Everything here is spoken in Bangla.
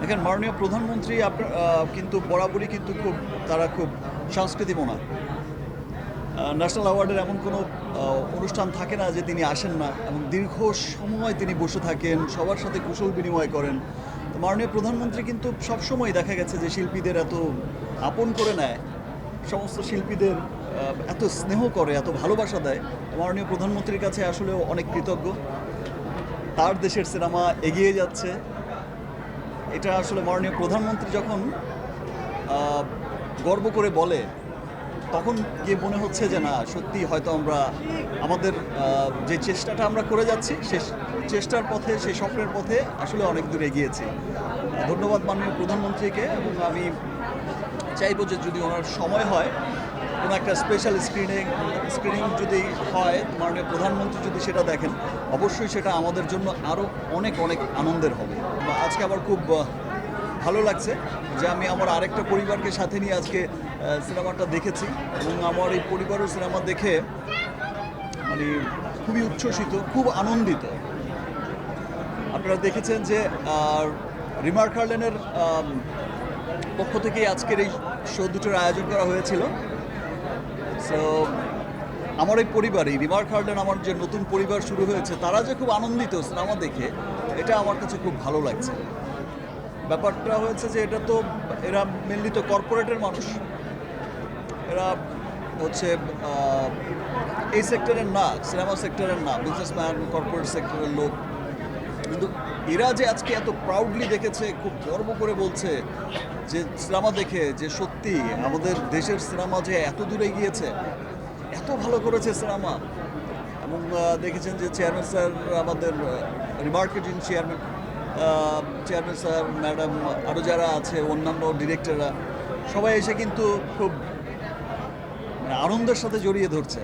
দেখেন, মাননীয় প্রধানমন্ত্রী আপনার কিন্তু বরাবরই কিন্তু খুব, তারা খুব সংস্কৃতিমনা ন্যাশনাল অ্যাওয়ার্ডের এমন কোনো অনুষ্ঠান থাকে না যে তিনি আসেন না এবং দীর্ঘ সময় তিনি বসে থাকেন, সবার সাথে কুশল বিনিময় করেন। তো মাননীয় প্রধানমন্ত্রী কিন্তু সবসময় দেখা গেছে যে শিল্পীদের এত আপন করে নেয়, সমস্ত শিল্পীদের এত স্নেহ করে, এত ভালোবাসা দেয়। মাননীয় প্রধানমন্ত্রীর কাছে আসলে অনেক কৃতজ্ঞ। তার দেশের সিনেমা এগিয়ে যাচ্ছে। এটা আসলে মাননীয় প্রধানমন্ত্রী যখন গর্ব করে বলে, তখন গিয়ে মনে হচ্ছে যে না সত্যি হয়তো আমরা, আমাদের যে চেষ্টাটা আমরা করে যাচ্ছি, সে চেষ্টার পথে সেই স্বপ্নের পথে আসলে অনেক দূর এগিয়েছি। ধন্যবাদ মাননীয় প্রধানমন্ত্রীকে, এবং আমি চাইব যে যদি ওনার সময় হয় কোনো একটা স্পেশাল স্ক্রিনিং স্ক্রিনিং যদি হয় মাননীয় প্রধানমন্ত্রী যদি সেটা দেখেন অবশ্যই সেটা আমাদের জন্য আরও অনেক অনেক আনন্দের হবে। আজকে আবার খুব ভালো লাগছে যে আমি আমার আরেকটা পরিবারকে সাথে নিয়ে আজকে সিনেমাটা দেখেছি এবং আমার এই পরিবারের সিনেমা দেখে মানে খুবই উচ্ছ্বসিত খুব আনন্দিত। আপনারা দেখেছেন যে আহ, রিমার কার্লেনের পক্ষ থেকে আজকের এই শো দুটোর আয়োজন করা হয়েছিল। সো আমার এই পরিবারই রিমার কার্লেন আমার যে নতুন পরিবার শুরু হয়েছে, তারা যে খুব আনন্দিত সিনেমা দেখে, এটা আমার কাছে খুব ভালো লাগছে। ব্যাপারটা হয়েছে যে এটা তো, এরা মেনলি তো কর্পোরেটের মানুষ। এরা হচ্ছে এই সেক্টরের না, সিনেমা সেক্টরের না বিজনেসম্যান কর্পোরেট সেক্টরের লোক। কিন্তু এরা যে আজকে এত প্রাউডলি দেখেছে, খুব গর্ব করে বলছে যে সিনেমা দেখে, যে সত্যি আমাদের দেশের সিনেমা যে এত দূরে গিয়েছে এত ভালো করেছে সিনেমা। এবং দেখেছেন যে চেয়ারম্যান স্যার আমাদের remarketing chairman chairman sir madam আরও যারা আছে, অন্যান্য ডিরেক্টররা সবাই এসে কিন্তু খুব মানে আনন্দের সাথে জড়িয়ে ধরছে।